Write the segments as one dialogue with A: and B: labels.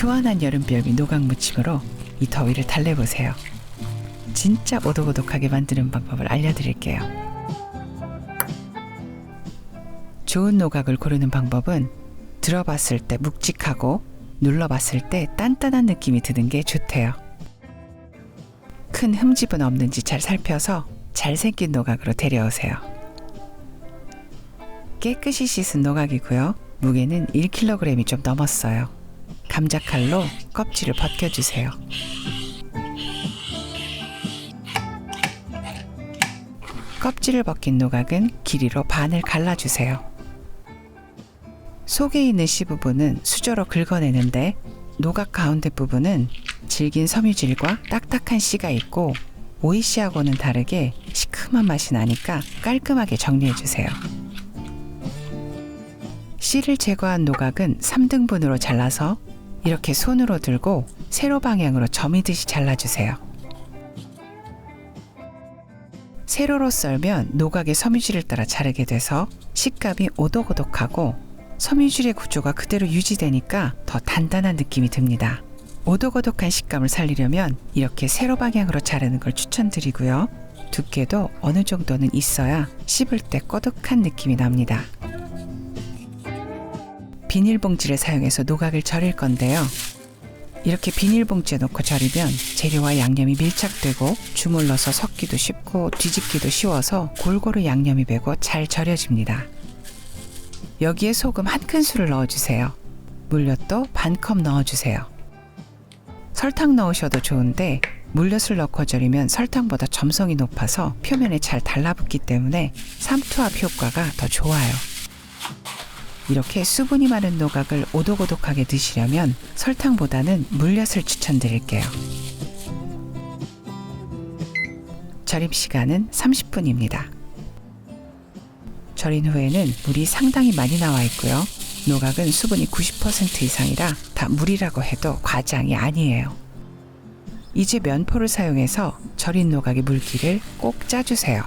A: 시원한 여름비염이 노각 무침으로 이 더위를 달래보세요. 진짜 오독오독하게 만드는 방법을 알려드릴게요. 좋은 노각을 고르는 방법은 들어봤을 때 묵직하고 눌러봤을 때 단단한 느낌이 드는 게 좋대요. 큰 흠집은 없는지 잘 살펴서 잘생긴 노각으로 데려오세요. 깨끗이 씻은 노각이고요. 무게는 1kg이 좀 넘었어요. 감자 칼로 껍질을 벗겨주세요. 껍질을 벗긴 노각은 길이로 반을 갈라주세요. 속에 있는 씨 부분은 수저로 긁어내는데 노각 가운데 부분은 질긴 섬유질과 딱딱한 씨가 있고 오이 씨하고는 다르게 시큼한 맛이 나니까 깔끔하게 정리해 주세요. 씨를 제거한 노각은 3등분으로 잘라서 이렇게 손으로 들고 세로 방향으로 점이듯이 잘라주세요. 세로로 썰면 노각의 섬유질을 따라 자르게 돼서 식감이 오독오독하고 섬유질의 구조가 그대로 유지되니까 더 단단한 느낌이 듭니다. 오독오독한 식감을 살리려면 이렇게 세로 방향으로 자르는 걸 추천드리고요. 두께도 어느 정도는 있어야 씹을 때 꼬득한 느낌이 납니다. 비닐봉지를 사용해서 노각을 절일 건데요. 이렇게 비닐봉지에 넣고 절이면 재료와 양념이 밀착되고 주물러서 섞기도 쉽고 뒤집기도 쉬워서 골고루 양념이 배고 잘 절여집니다. 여기에 소금 한 큰술을 넣어주세요. 물엿도 반컵 넣어주세요. 설탕 넣으셔도 좋은데 물엿을 넣고 절이면 설탕보다 점성이 높아서 표면에 잘 달라붙기 때문에 삼투압 효과가 더 좋아요. 이렇게 수분이 많은 노각을 오독오독하게 드시려면 설탕보다는 물엿을 추천드릴게요. 절임 시간은 30분입니다. 절인 후에는 물이 상당히 많이 나와 있고요. 노각은 수분이 90% 이상이라 다 물이라고 해도 과장이 아니에요. 이제 면포를 사용해서 절인 노각의 물기를 꼭 짜주세요.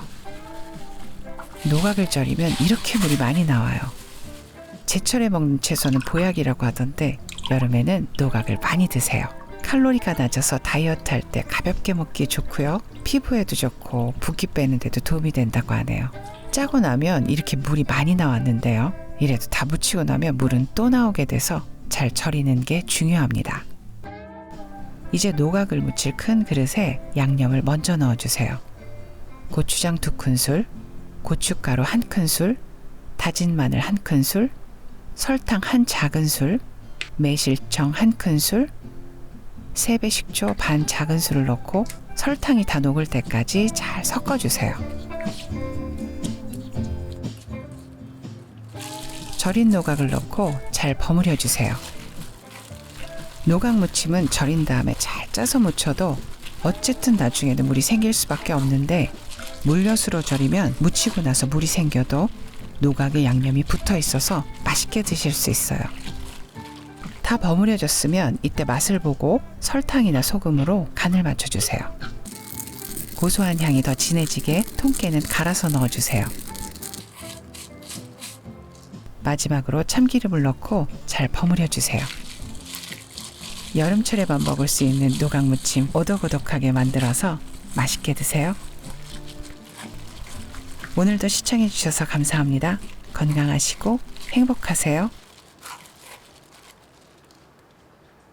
A: 노각을 절이면 이렇게 물이 많이 나와요. 제철에 먹는 채소는 보약이라고 하던데 여름에는 노각을 많이 드세요. 칼로리가 낮아서 다이어트 할 때 가볍게 먹기 좋고요. 피부에도 좋고 붓기 빼는 데도 도움이 된다고 하네요. 짜고 나면 이렇게 물이 많이 나왔는데요. 이래도 다 묻히고 나면 물은 또 나오게 돼서 잘 절이는 게 중요합니다. 이제 노각을 묻힐 큰 그릇에 양념을 먼저 넣어주세요. 고추장 두 큰술, 고춧가루 한 큰술, 다진 마늘 한 큰술, 설탕 한 작은 술, 매실청 한 큰술, 세배 식초 반 작은 술을 넣고 설탕이 다 녹을 때까지 잘 섞어주세요. 절인 노각을 넣고 잘 버무려 주세요. 노각 무침은 절인 다음에 잘 짜서 무쳐도 어쨌든 나중에는 물이 생길 수밖에 없는데 물엿으로 절이면 무치고 나서 물이 생겨도 노각에 양념이 붙어 있어서 맛있게 드실 수 있어요. 다 버무려졌으면 이때 맛을 보고 설탕이나 소금으로 간을 맞춰주세요. 고소한 향이 더 진해지게 통깨는 갈아서 넣어주세요. 마지막으로 참기름을 넣고 잘 버무려 주세요. 여름철에만 먹을 수 있는 노각무침 오독오독하게 만들어서 맛있게 드세요. 오늘도 시청해 주셔서 감사합니다. 건강하시고 행복하세요.